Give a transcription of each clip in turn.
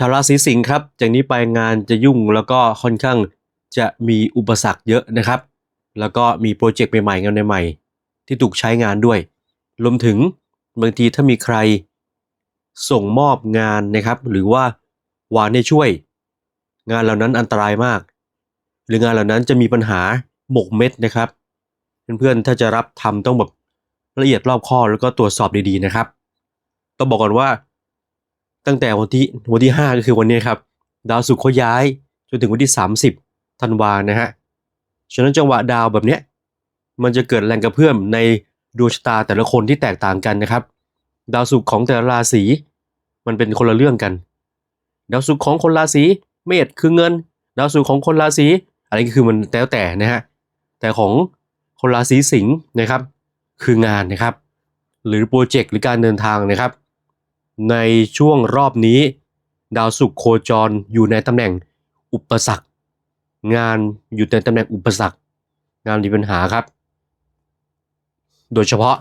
ชาวราศีสิงห์ครับจากนี้ไปงานจะยุ่งแล้วก็ค่อนข้างจะมีอุปสรรคเยอะนะครับ แล้วก็มีโปรเจกต์ใหม่ๆงานใหม่ๆที่ถูกใช้งานด้วย รวมถึงบางทีถ้ามีใครส่งมอบงานนะครับ หรือว่าวานให้ช่วย งานเหล่านั้นอันตรายมาก หรืองานเหล่านั้นจะมีปัญหาหมกเม็ดนะครับ เพื่อนๆถ้าจะรับทำต้องแบบละเอียดรอบคอบแล้วก็ตรวจสอบดีๆนะครับ ต้องบอกก่อนว่า ตั้งแต่วันที่วันที่ 5 ก็คือวันนี้ครับ ดาวศุกร์เขาย้ายจนถึงวันที่ 30ธันวานะฮะฉะนั้นจังหวะดาวแบบเนี้ยมันจะเกิดแรงกระเพื่อมในดวงชะตาแต่ละคนที่แตกต่างกันนะครับ ดาวศุกร์ของแต่ละราศีมันเป็นคนละเรื่องกัน ดาวศุกร์ของคนราศีเมษคือเงิน ดาวศุกร์ของคนราศีอะไรก็คือมันแล้วแต่นะฮะแต่ของคนราศีสิงห์นะครับ คืองานนะครับ หรือโปรเจกต์หรือการเดินทางนะครับ ในช่วงรอบนี้ ดาวศุกร์โคจรอยู่ในตำแหน่งอุปสรรค งานอยู่ในตำแหน่งอุปสรรค งานมีปัญหาครับ โดยเฉพาะ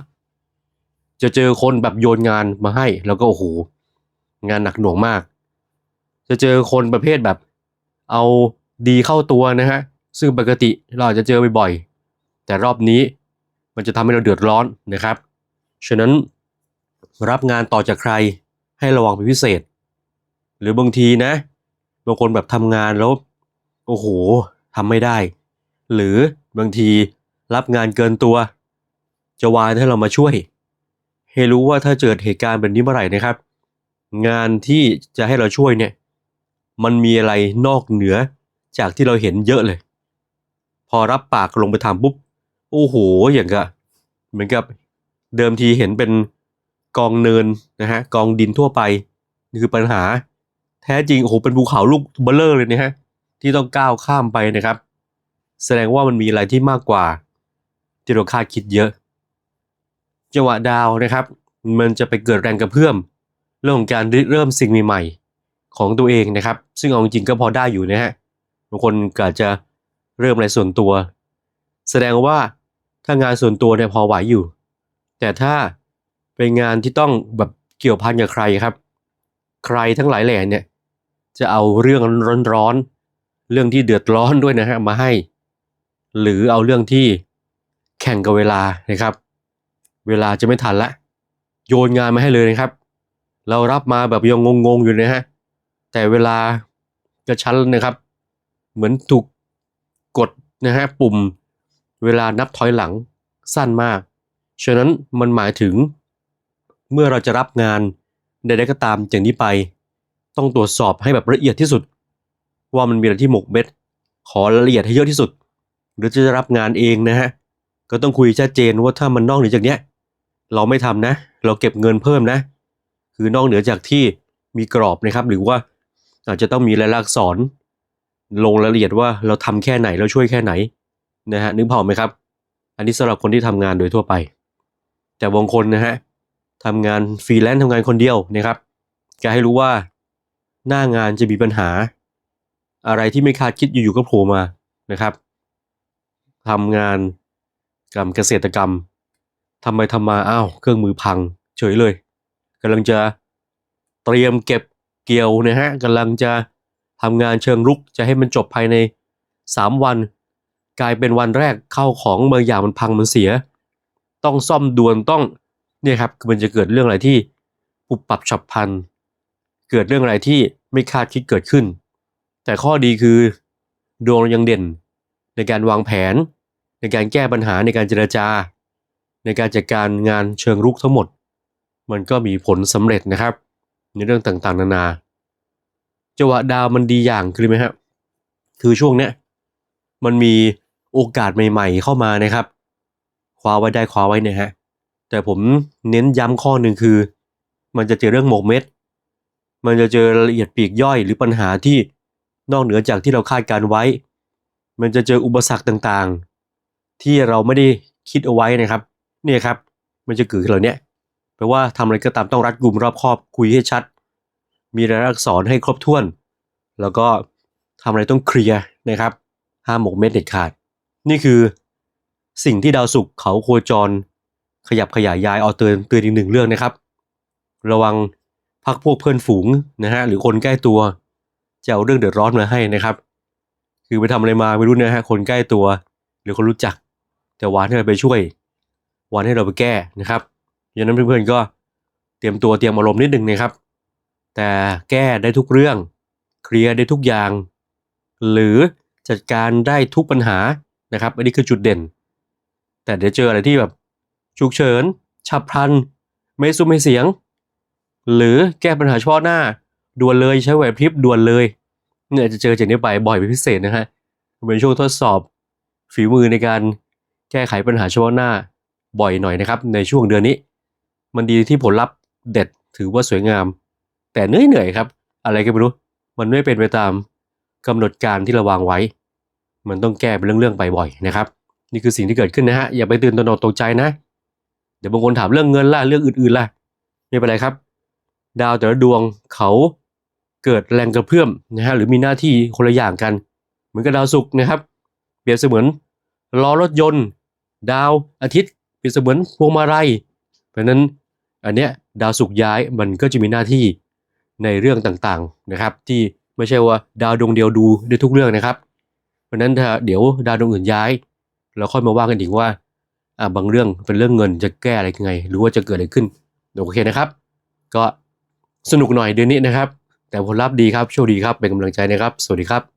จะเจอคนแบบโยนงานมาให้แล้วก็โอ้โหงานหนักหน่วงมาก จะเจอคนประเภทแบบ เอาดีเข้าตัวนะฮะซึ่งปกติเราอาจจะเจอบ่อยๆแต่รอบนี้มันจะทำให้เราเดือดร้อนนะครับ ฉะนั้นรับงานต่อจากใคร ให้ระวังเป็นพิเศษ หรือบางทีนะบางคนแบบทำงานแล้วโอ้โหทำไม่ได้ หรือบางทีรับงานเกินตัว จะวานให้เรามาช่วย ให้รู้ว่าถ้าเกิดเหตุการณ์แบบนี้เมื่อไหร่นะครับ งานที่จะให้เราช่วยเนี่ย มันมีอะไรนอกเหนือจากที่เราเห็นเยอะเลย พอรับปากลงไปทำปุ๊บ โอ้โห อย่างกับเหมือนกับเดิมทีเห็นเป็น กองเนินนะฮะกองดินทั่วไปนี่คือปัญหา แท้จริงโอ้โหเป็นภูเขาลูกเบลเลอร์เลยนะฮะที่ต้องก้าวข้ามไปนะครับ แสดงว่ามันมีอะไรที่มากกว่า ที่เราคาดคิดเยอะ จังหวะดาวนะครับ มันจะไปเกิดแรงกระเพื่อม เรื่องของการริเริ่มสิ่งใหม่ๆของตัวเองนะครับ ซึ่งเอาจริงก็พอได้อยู่นะฮะบางคนก็อาจจะเริ่มอะไรส่วนตัว แสดงว่าถ้างานส่วนตัวเนี่ยพอไหวอยู่ แต่ถ้า เป็นงานที่ต้องแบบเกี่ยวพันกับใครครับ ใครทั้งหลายแหล่เนี่ย จะเอาเรื่องร้อนๆเรื่องที่เดือดร้อนด้วยนะฮะมาให้ หรือเอาเรื่องที่แข่งกับเวลานะครับ เวลาจะไม่ทันละ โยนงานมาให้เลยนะครับ เรารับมาแบบยังงงๆอยู่นะฮะแต่เวลากระชั้นนะครับ เหมือนถูกกดนะฮะปุ่มเวลานับถอยหลังสั้นมาก ฉะนั้นมันหมายถึง เมื่อเราจะรับงานใดๆก็ตามจากนี้ไป ต้องตรวจสอบให้แบบละเอียดที่สุด ว่ามันมีอะไรที่หมกเม็ด ขอละเอียดให้เยอะที่สุด หรือจะรับงานเองนะฮะก็ต้องคุยชัดเจนว่าถ้ามันนอกเหนือจากเนี้ยเราไม่ทำนะ เราเก็บเงินเพิ่มนะ คือนอกเหนือจากที่มีกรอบนะครับ หรือว่าอาจจะต้องมีรายลักษณ์อักษรลงรายละเอียดว่าเราทำแค่ไหนเราช่วยแค่ไหนนะฮะนึกภาพอไหมครับ อันนี้สำหรับคนที่ทำงานโดยทั่วไป แต่บางคนนะฮะ ทำงานฟรีแลนซ์ทำงานคนเดียวนะครับจะให้รู้ว่าหน้างานจะมีปัญหา อะไรที่ไม่คาดคิดอยู่ๆก็โผล่มานะครับทำงานกับเกษตรกรรมทำไปทำมาอ้าวเครื่องมือพัง เฉยเลยกำลังจะเตรียมเก็บเกี่ยวนะฮะกำลังจะทำงานเชิงรุกจะให้มันจบภายใน 3 วัน กลายเป็นวันแรกเข้าของบางอย่างมันพังมันเสีย ต้องซ่อมด่วนต้อง เนี่ยครับมันจะเกิดเรื่องอะไรที่ปุบปรับฉับพลัน เกิดเรื่องอะไรที่ไม่คาดคิดเกิดขึ้น แต่ข้อดีคือดวงยังเด่น ในการวางแผน ในการแก้ปัญหาในการเจรจา ในการจัดการงานเชิงรุกทั้งหมด มันก็มีผลสำเร็จนะครับ ในเรื่องต่างๆ นานาจังหวะดาวมันดีอย่างคือไหมครับคือช่วงเนี้ยมันมีโอกาสใหม่ ๆ เข้ามานะครับ คว้าไว้ได้คว้าไว้นะฮะ แต่ผมเน้นย้ำข้อหนึ่งคือ มันจะเจอเรื่องหมกเม็ด มันจะเจอรายละเอียดปีกย่อยหรือปัญหาที่นอกเหนือจากที่เราคาดการไว้ มันจะเจออุปสรรคต่างๆ ที่เราไม่ได้คิดเอาไว้นะครับ เนี่ยครับ มันจะเกิดขึ้นเหล่านี้แปลว่าทำอะไรก็ตามต้องรัดกุมรอบคอบคุยให้ชัด มีรายลักษรให้ครบถ้วน แล้วก็ทำอะไรต้องเคลียร์นะครับห้ามหมกเม็ดเด็ดขาด นี่คือสิ่งที่ดาวศุกร์เขาโคจร ขยับขยายย้ายเอาเตือนเตือนอีกหนึ่งเรื่องนะครับ ระวังพักพวกเพื่อนฝูงนะฮะหรือคนใกล้ตัวจะเอาเรื่องเดือดร้อนมาให้นะครับ คือไปทำอะไรมาไม่รู้นะฮะคนใกล้ตัว หรือคนรู้จัก แต่วานให้เราไปช่วย วานให้เราไปแก้นะครับดังนั้นเพื่อนๆก็เตรียมตัวเตรียมอารมณ์นิดนึงนะครับ แต่แก้ได้ทุกเรื่อง เคลียร์ได้ทุกอย่าง หรือจัดการได้ทุกปัญหานะครับ อันนี้คือจุดเด่น แต่เดี๋ยวเจออะไรที่แบบ ฉุกเฉิน ฉับพลัน ไม่ซุ้มไม่เสียง หรือแก้ปัญหาเฉพาะหน้าด่วนเลยใช้ไหวพริบด่วนเลยเนี่ยจะเจอจากนี้ไปบ่อยเป็นพิเศษนะฮะเป็นช่วงทดสอบ ฝีมือในการแก้ไขปัญหาเฉพาะหน้าบ่อยหน่อยนะครับ ในช่วงเดือนนี้ มันดีที่ผลลัพธ์เด็ดถือว่าสวยงาม แต่เหนื่อยเหนื่อยๆครับ อะไรก็ไม่รู้ มันไม่เป็นไปตามกำหนดการที่เราวางไว้ มันต้องแก้เป็นเรื่องๆไปบ่อยนะครับ นี่คือสิ่งที่เกิดขึ้นนะฮะอย่าไปตื่นตระหนกตกใจนะ เดี๋ยวบางคนถามเรื่องเงินล่ะเรื่องอื่นๆล่ะไม่เป็นไรครับ ดาวแต่ละดวงเขาเกิดแรงกระเพื่อมนะฮะหรือมีหน้าที่คนละอย่างกัน เหมือนกับดาวศุกร์นะครับ เปรียบเสมือนล้อรถยนต์ ดาวอาทิตย์ เปรียบเสมือนพวงมาลัยเพราะนั้นอันเนี้ยดาวศุกร์ย้ายมันก็จะมีหน้าที่ในเรื่องต่างๆนะครับ ที่ไม่ใช่ว่าดาวดวงเดียวดูได้ทุกเรื่องนะครับ เพราะฉะนั้นถ้าเดี๋ยวดาวดวงอื่นย้าย เราค่อยมาว่ากันอีกว่า อ่าบางเรื่องเป็นเรื่องเงินจะแก้อะไรยังไง หรือว่าจะเกิดอะไรขึ้นโอเคนะครับ ก็สนุกหน่อยเดือนนี้นะครับ แต่ผลลัพธ์ดีครับโชคดีครับเป็นกำลังใจนะครับ สวัสดีครับ